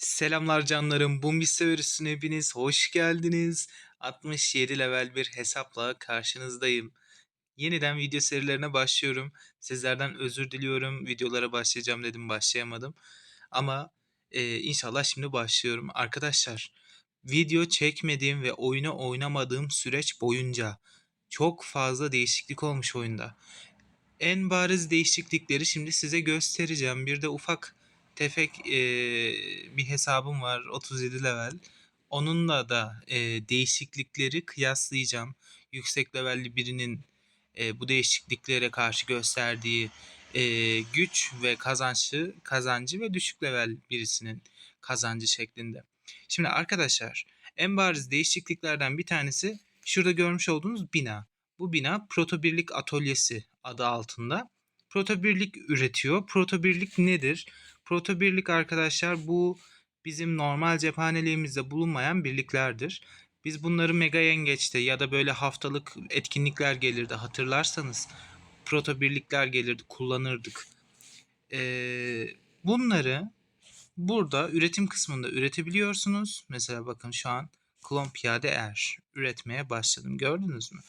Selamlar canlarım. Bumbis Severus'un hepiniz hoş geldiniz. 67 level bir hesapla karşınızdayım. Yeniden video serilerine başlıyorum. Sizlerden özür diliyorum. Videolara başlayacağım dedim başlayamadım. Ama e, inşallah şimdi başlıyorum. Arkadaşlar video çekmediğim ve oyunu oynamadığım süreç boyunca çok fazla değişiklik olmuş oyunda. En bariz değişiklikleri şimdi size göstereceğim. Bir de ufak tefek e, bir hesabım var 37 level. Onunla da e, değişiklikleri kıyaslayacağım. Yüksek levelli birinin e, bu değişikliklere karşı gösterdiği e, güç ve kazançı, kazancı ve düşük level birisinin kazancı şeklinde. Şimdi arkadaşlar en bariz değişikliklerden bir tanesi şurada görmüş olduğunuz bina. Bu bina Proto Birlik Atölyesi adı altında. Proto Birlik üretiyor. Proto Birlik nedir? Proto Birlik arkadaşlar bu bizim normal cephaneliğimizde bulunmayan birliklerdir. Biz bunları Mega Yengeç'te ya da böyle haftalık etkinlikler gelirdi hatırlarsanız. Proto Birlikler gelirdi kullanırdık. Ee, bunları burada üretim kısmında üretebiliyorsunuz. Mesela bakın şu an klon piyade er üretmeye başladım. Gördünüz mü?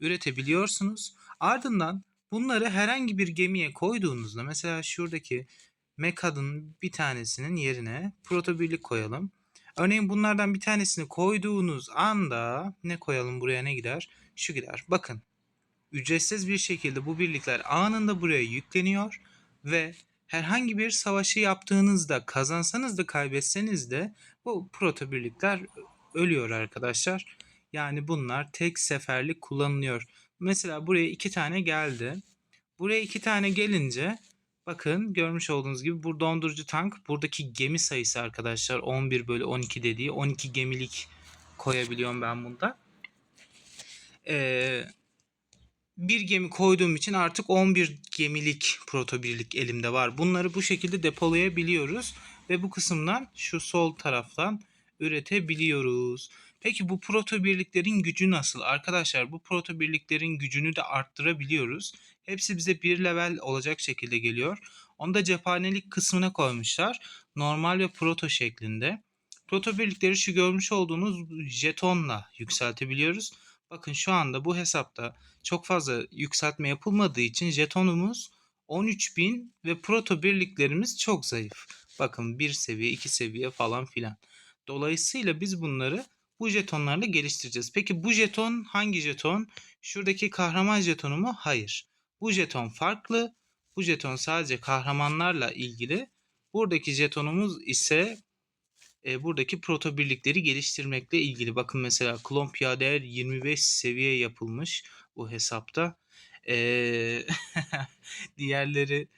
Üretebiliyorsunuz. Ardından bunları herhangi bir gemiye koyduğunuzda mesela şuradaki Mekad'ın bir tanesinin yerine protobirlik koyalım. Örneğin bunlardan bir tanesini koyduğunuz anda ne koyalım buraya ne gider? Şu gider. Bakın ücretsiz bir şekilde bu birlikler anında buraya yükleniyor ve herhangi bir savaşı yaptığınızda kazansanız da kaybetseniz de bu proto birlikler ölüyor arkadaşlar. Yani bunlar tek seferlik kullanılıyor. Mesela buraya iki tane geldi. Buraya iki tane gelince bakın görmüş olduğunuz gibi bu dondurucu tank buradaki gemi sayısı arkadaşlar 11 bölü 12 dediği 12 gemilik koyabiliyorum ben bunda. Ee, bir gemi koyduğum için artık 11 gemilik proto birlik elimde var. Bunları bu şekilde depolayabiliyoruz ve bu kısımdan şu sol taraftan üretebiliyoruz. Peki bu proto birliklerin gücü nasıl? Arkadaşlar bu proto birliklerin gücünü de arttırabiliyoruz. Hepsi bize bir level olacak şekilde geliyor. Onu da cephanelik kısmına koymuşlar. Normal ve proto şeklinde. Proto birlikleri şu görmüş olduğunuz jetonla yükseltebiliyoruz. Bakın şu anda bu hesapta çok fazla yükseltme yapılmadığı için jetonumuz 13.000 ve proto birliklerimiz çok zayıf. Bakın bir seviye, iki seviye falan filan. Dolayısıyla biz bunları bu jetonlarla geliştireceğiz. Peki bu jeton hangi jeton? Şuradaki kahraman jetonu mu? Hayır. Bu jeton farklı. Bu jeton sadece kahramanlarla ilgili. Buradaki jetonumuz ise e, buradaki proto birlikleri geliştirmekle ilgili. Bakın mesela klon piyadeler 25 seviye yapılmış bu hesapta. E, diğerleri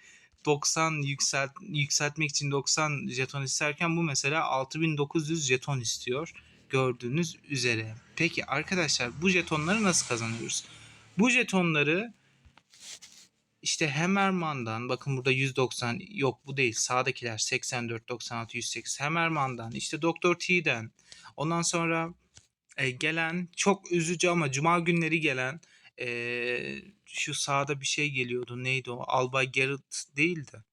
90 yükselt, yükseltmek için 90 jeton isterken bu mesela 6900 jeton istiyor. Gördüğünüz üzere. Peki arkadaşlar bu jetonları nasıl kazanıyoruz? Bu jetonları işte Hemerman'dan bakın burada 190 yok bu değil sağdakiler 84 96 108 Hemerman'dan işte Doktor T'den. Ondan sonra e, gelen çok üzücü ama cuma günleri gelen e, şu sağda bir şey geliyordu. Neydi o? Albay Garrett değildi.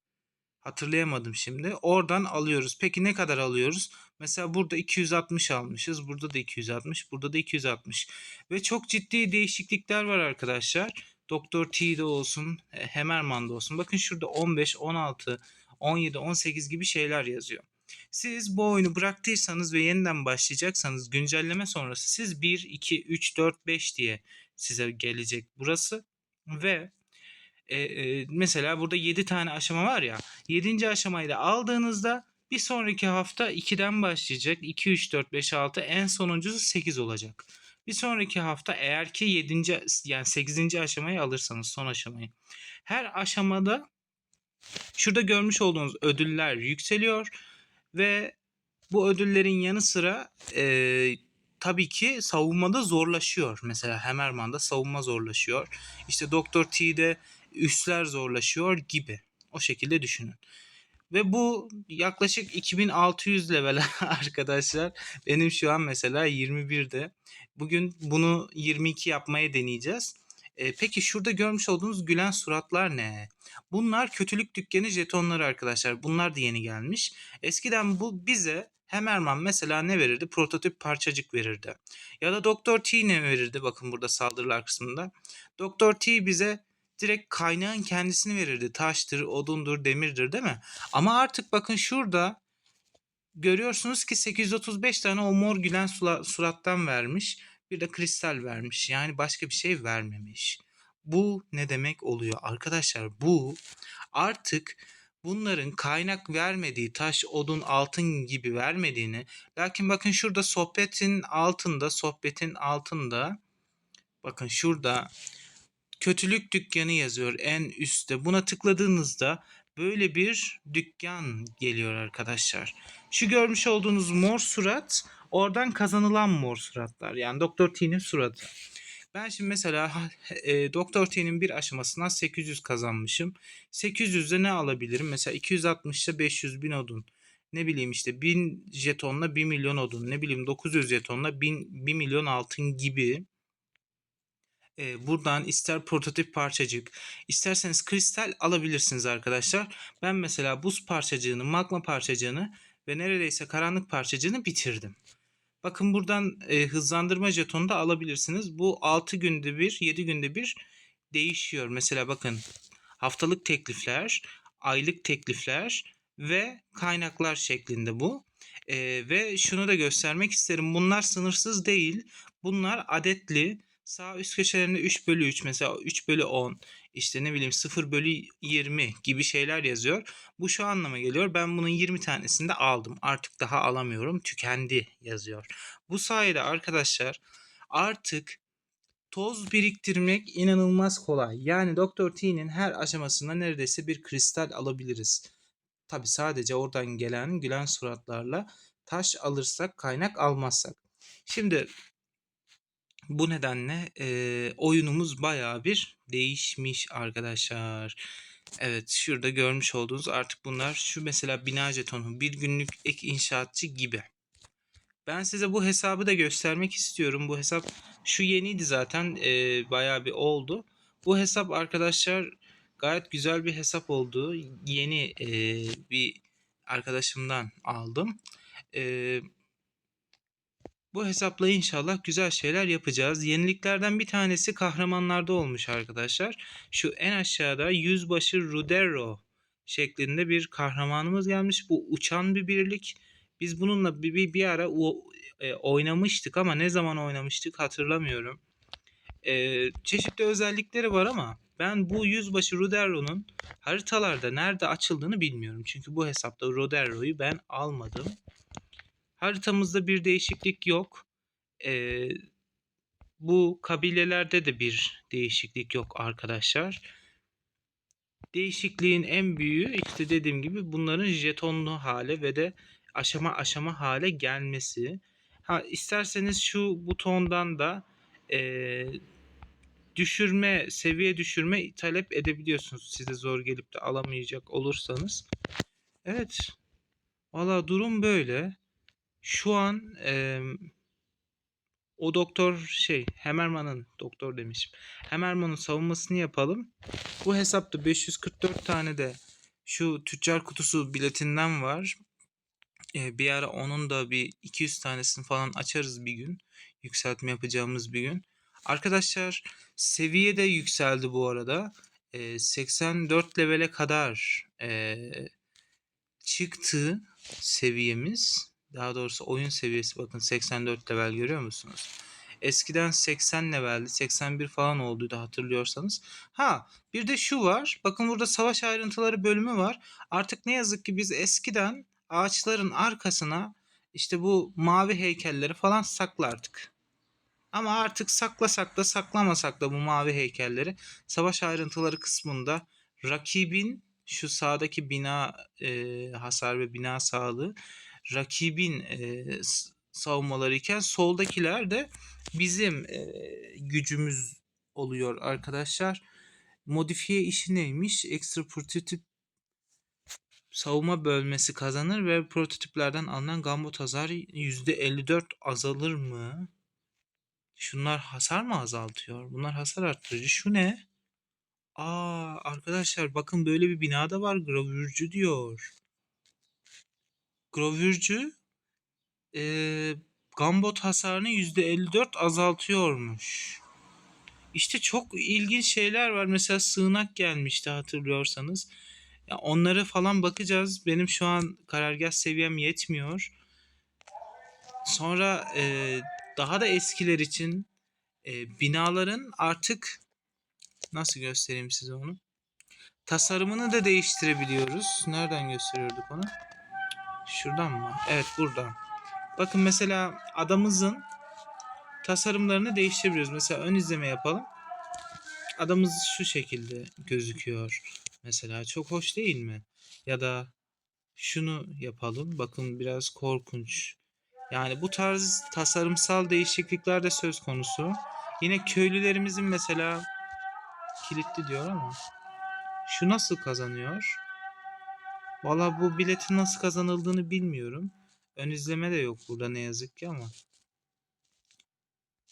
Hatırlayamadım şimdi. Oradan alıyoruz. Peki ne kadar alıyoruz? Mesela burada 260 almışız burada da 260 burada da 260 ve çok ciddi değişiklikler var arkadaşlar Doktor T'de olsun, e, Hemerman'da olsun. Bakın şurada 15, 16, 17, 18 gibi şeyler yazıyor. Siz bu oyunu bıraktıysanız ve yeniden başlayacaksanız güncelleme sonrası siz 1, 2, 3, 4, 5 diye size gelecek burası. Ve e, e, mesela burada 7 tane aşama var ya. 7. aşamayı da aldığınızda bir sonraki hafta 2'den başlayacak. 2, 3, 4, 5, 6 en sonuncusu 8 olacak. Bir sonraki hafta eğer ki 7. yani 8. aşamayı alırsanız son aşamayı. Her aşamada şurada görmüş olduğunuz ödüller yükseliyor ve bu ödüllerin yanı sıra e, tabii ki savunmada zorlaşıyor. Mesela Hemerman'da savunma zorlaşıyor. İşte Doktor T'de üsler zorlaşıyor gibi. O şekilde düşünün. Ve bu yaklaşık 2600 level arkadaşlar. Benim şu an mesela 21'de. Bugün bunu 22 yapmaya deneyeceğiz. Eee, peki şurada görmüş olduğunuz gülen suratlar ne? Bunlar kötülük dükkanı jetonları arkadaşlar. Bunlar da yeni gelmiş. Eskiden bu bize Hemerman mesela ne verirdi? Prototip parçacık verirdi. Ya da Doktor T ne verirdi? Bakın burada saldırılar kısmında. Doktor T bize direkt kaynağın kendisini verirdi. Taştır, odundur, demirdir değil mi? Ama artık bakın şurada görüyorsunuz ki 835 tane o mor gülen surattan vermiş. Bir de kristal vermiş. Yani başka bir şey vermemiş. Bu ne demek oluyor arkadaşlar? Bu artık bunların kaynak vermediği taş, odun, altın gibi vermediğini lakin bakın şurada sohbetin altında, sohbetin altında bakın şurada kötülük dükkanı yazıyor en üstte. Buna tıkladığınızda böyle bir dükkan geliyor arkadaşlar. Şu görmüş olduğunuz mor surat oradan kazanılan mor suratlar. Yani Doktor T'nin suratı. Ben şimdi mesela e, Doktor T'nin bir aşamasından 800 kazanmışım. 800'de ne alabilirim? Mesela 260'da 500 bin odun. Ne bileyim işte 1000 jetonla 1 milyon odun. Ne bileyim 900 jetonla 1000, 1 milyon altın gibi. E, buradan ister prototip parçacık, isterseniz kristal alabilirsiniz arkadaşlar. Ben mesela buz parçacığını, magma parçacığını ve neredeyse karanlık parçacığını bitirdim. Bakın buradan e, hızlandırma jetonu da alabilirsiniz. Bu 6 günde bir, 7 günde bir değişiyor. Mesela bakın haftalık teklifler, aylık teklifler ve kaynaklar şeklinde bu. E, ve şunu da göstermek isterim. Bunlar sınırsız değil. Bunlar adetli. Sağ üst köşelerinde 3 bölü 3 mesela 3 bölü 10 işte ne bileyim 0 bölü 20 gibi şeyler yazıyor. Bu şu anlama geliyor. Ben bunun 20 tanesini de aldım. Artık daha alamıyorum. Tükendi yazıyor. Bu sayede arkadaşlar artık toz biriktirmek inanılmaz kolay. Yani Doktor T'nin her aşamasında neredeyse bir kristal alabiliriz. Tabi sadece oradan gelen gülen suratlarla taş alırsak kaynak almazsak. Şimdi bu nedenle e, oyunumuz bayağı bir değişmiş arkadaşlar. Evet şurada görmüş olduğunuz artık bunlar şu mesela bina jetonu bir günlük ek inşaatçı gibi. Ben size bu hesabı da göstermek istiyorum. Bu hesap şu yeniydi zaten e, bayağı bir oldu. Bu hesap arkadaşlar gayet güzel bir hesap oldu. Yeni e, bir arkadaşımdan aldım. Eee bu hesapla inşallah güzel şeyler yapacağız. Yeniliklerden bir tanesi kahramanlarda olmuş arkadaşlar. Şu en aşağıda yüzbaşı Rudero şeklinde bir kahramanımız gelmiş. Bu uçan bir birlik. Biz bununla bir, bir, bir ara o, e, oynamıştık ama ne zaman oynamıştık hatırlamıyorum. E, çeşitli özellikleri var ama ben bu yüzbaşı Rudero'nun haritalarda nerede açıldığını bilmiyorum. Çünkü bu hesapta Rudero'yu ben almadım. Haritamızda bir değişiklik yok. Ee, bu kabilelerde de bir değişiklik yok arkadaşlar. Değişikliğin en büyüğü işte dediğim gibi bunların jetonlu hale ve de aşama aşama hale gelmesi. Ha isterseniz şu butondan da e, düşürme, seviye düşürme talep edebiliyorsunuz. Size zor gelip de alamayacak olursanız. Evet. Valla durum böyle. Şu an e, o doktor şey Hemerman'ın doktor demişim. Hemerman'ın savunmasını yapalım. Bu hesapta 544 tane de şu tüccar kutusu biletinden var. E, bir ara onun da bir 200 tanesini falan açarız bir gün. Yükseltme yapacağımız bir gün. Arkadaşlar seviye de yükseldi bu arada. E, 84 levele kadar e, çıktı seviyemiz. Daha doğrusu oyun seviyesi bakın 84 level görüyor musunuz? Eskiden 80 leveldi. 81 falan olduydu hatırlıyorsanız. Ha bir de şu var. Bakın burada savaş ayrıntıları bölümü var. Artık ne yazık ki biz eskiden ağaçların arkasına işte bu mavi heykelleri falan saklardık. Ama artık saklasak da saklamasak da bu mavi heykelleri savaş ayrıntıları kısmında rakibin şu sağdaki bina e, hasar ve bina sağlığı rakibin e, savunmaları iken soldakiler de bizim e, gücümüz oluyor arkadaşlar. Modifiye işi neymiş? Ekstra prototip savunma bölmesi kazanır ve prototiplerden alınan gambot hasarı %54 azalır mı? Şunlar hasar mı azaltıyor? Bunlar hasar arttırıcı. Şu ne? Aa arkadaşlar bakın böyle bir binada var. Gravürcü diyor. Gravürcü eee gambot hasarını %54 azaltıyormuş. İşte çok ilginç şeyler var. Mesela sığınak gelmişti hatırlıyorsanız. Ya onları falan bakacağız. Benim şu an karargah seviyem yetmiyor. Sonra eee, daha da eskiler için eee, binaların artık nasıl göstereyim size onu? Tasarımını da değiştirebiliyoruz. Nereden gösteriyorduk onu? Şuradan mı? Evet buradan. Bakın mesela adamızın tasarımlarını değiştirebiliyoruz. Mesela ön izleme yapalım. Adamız şu şekilde gözüküyor. Mesela çok hoş değil mi? Ya da şunu yapalım. Bakın biraz korkunç. Yani bu tarz tasarımsal değişiklikler de söz konusu. Yine köylülerimizin mesela kilitli diyor ama şu nasıl kazanıyor? Valla bu biletin nasıl kazanıldığını bilmiyorum. Ön izleme de yok burada ne yazık ki ama.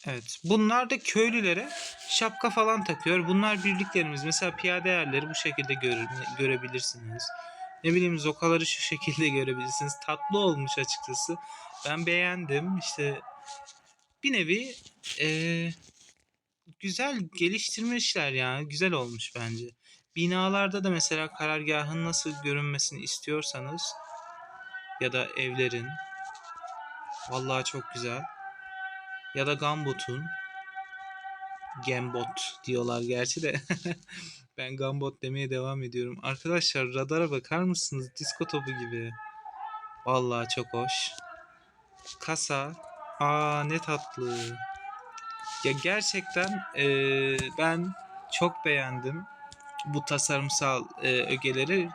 Evet. Bunlar da köylülere şapka falan takıyor. Bunlar birliklerimiz. Mesela piyade erleri bu şekilde görür, görebilirsiniz. Ne bileyim zokaları şu şekilde görebilirsiniz. Tatlı olmuş açıkçası. Ben beğendim. İşte bir nevi eee, güzel geliştirmişler yani. Güzel olmuş bence. Binalarda da mesela karargahın nasıl görünmesini istiyorsanız ya da evlerin vallahi çok güzel. Ya da Gambot'un Gambot diyorlar gerçi de ben Gambot demeye devam ediyorum. Arkadaşlar radara bakar mısınız? Disko topu gibi. Vallahi çok hoş. Kasa. Aa ne tatlı. Ya gerçekten eee, ben çok beğendim bu tasarımsal eee, ögeleri.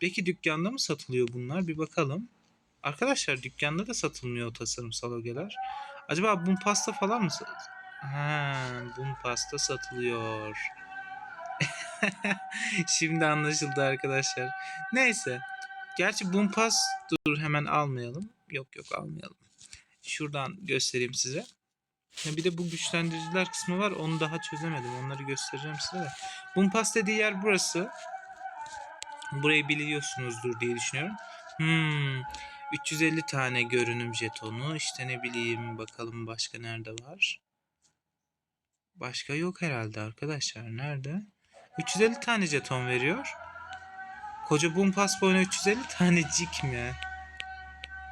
Peki dükkanda mı satılıyor bunlar? Bir bakalım. Arkadaşlar dükkanda da satılmıyor o tasarımsal ögeler. Acaba bun pasta falan mı? sat- Ha, bun pasta satılıyor. Şimdi anlaşıldı arkadaşlar. Neyse. Gerçi bun pas dur hemen almayalım. Yok yok almayalım. Şuradan göstereyim size. Bir de bu güçlendiriciler kısmı var. Onu daha çözemedim. Onları göstereceğim size de. Bun pas dediği yer burası. Burayı biliyorsunuzdur diye düşünüyorum. Hmm. 350 tane görünüm jetonu. İşte ne bileyim bakalım başka nerede var. Başka yok herhalde arkadaşlar. Nerede? 350 tane jeton veriyor. Koca Boom Pass boyuna 350 tanecik mi?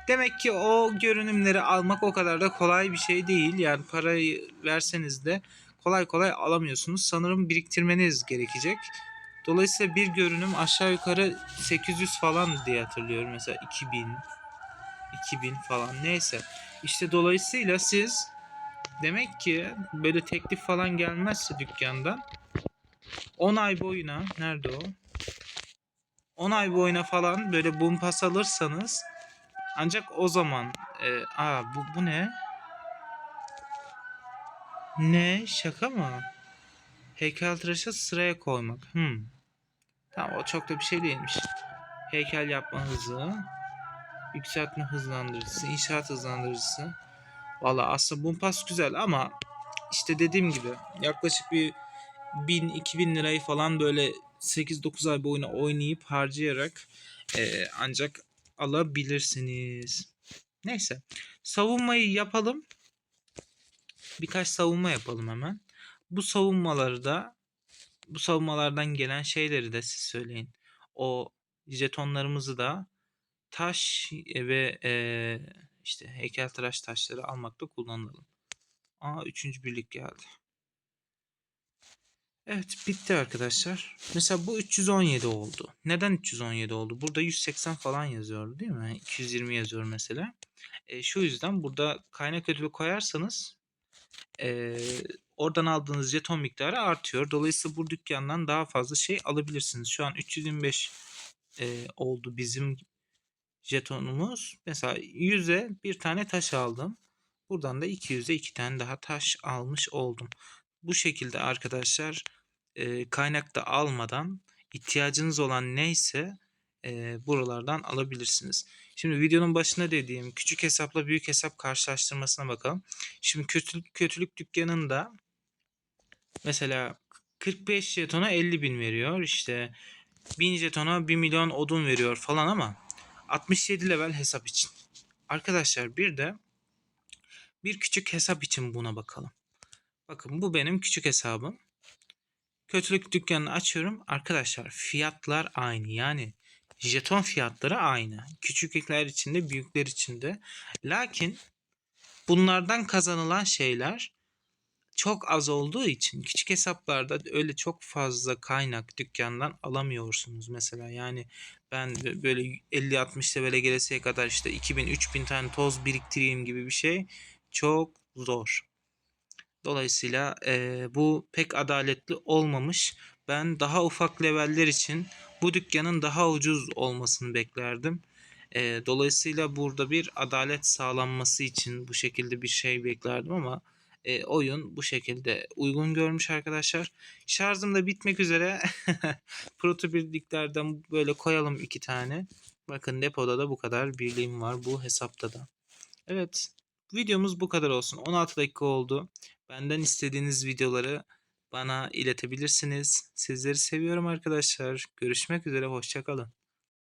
Demek ki o görünümleri almak o kadar da kolay bir şey değil. Yani parayı verseniz de kolay kolay alamıyorsunuz. Sanırım biriktirmeniz gerekecek. Dolayısıyla bir görünüm aşağı yukarı 800 falan diye hatırlıyorum. Mesela 2000 2000 falan neyse. İşte dolayısıyla siz demek ki böyle teklif falan gelmezse dükkandan 10 ay boyuna nerede o? 10 ay boyuna falan böyle boom pass alırsanız ancak o zaman e, aa bu, bu ne? Ne? Şaka mı? Heykeltıraşı sıraya koymak. Hmm. Tamam o çok da bir şey değilmiş. Heykel yapma hızı. Yükseltme hızlandırıcısı. inşaat hızlandırıcısı. Valla aslında Bumpas güzel ama işte dediğim gibi yaklaşık bir 1000-2000 lirayı falan böyle 8-9 ay boyuna oynayıp harcayarak e, ancak alabilirsiniz. Neyse. Savunmayı yapalım. Birkaç savunma yapalım hemen. Bu savunmaları da bu savunmalardan gelen şeyleri de siz söyleyin. O jetonlarımızı da taş ve e, işte heykeltıraş taşları almakta kullanalım. Aa üçüncü birlik geldi. Evet bitti arkadaşlar. Mesela bu 317 oldu. Neden 317 oldu? Burada 180 falan yazıyordu değil mi? 220 yazıyor mesela. E, şu yüzden burada kaynak ödülü koyarsanız e, oradan aldığınız jeton miktarı artıyor. Dolayısıyla bu dükkandan daha fazla şey alabilirsiniz. Şu an 325 e, oldu bizim jetonumuz. Mesela 100'e bir tane taş aldım. Buradan da 200'e iki tane daha taş almış oldum. Bu şekilde arkadaşlar e, kaynakta almadan ihtiyacınız olan neyse e, buralardan alabilirsiniz. Şimdi videonun başında dediğim küçük hesapla büyük hesap karşılaştırmasına bakalım. Şimdi kötülük, kötülük dükkanında mesela 45 jetona 50 bin veriyor. İşte 1000 jetona 1 milyon odun veriyor falan ama 67 level hesap için. Arkadaşlar bir de bir küçük hesap için buna bakalım. Bakın bu benim küçük hesabım. Kötülük dükkanını açıyorum. Arkadaşlar fiyatlar aynı. Yani jeton fiyatları aynı. Küçükler için de büyükler için de. Lakin bunlardan kazanılan şeyler çok az olduğu için küçük hesaplarda öyle çok fazla kaynak dükkandan alamıyorsunuz mesela. Yani ben bö- böyle 50-60 levele geleseye kadar işte 2000-3000 tane toz biriktireyim gibi bir şey çok zor. Dolayısıyla eee, bu pek adaletli olmamış. Ben daha ufak leveller için bu dükkanın daha ucuz olmasını beklerdim. Eee, dolayısıyla burada bir adalet sağlanması için bu şekilde bir şey beklerdim ama e, oyun bu şekilde uygun görmüş arkadaşlar. Şarjım da bitmek üzere. Proto birliklerden böyle koyalım iki tane. Bakın depoda da bu kadar birliğim var bu hesapta da. Evet videomuz bu kadar olsun. 16 dakika oldu. Benden istediğiniz videoları bana iletebilirsiniz. Sizleri seviyorum arkadaşlar. Görüşmek üzere. Hoşçakalın.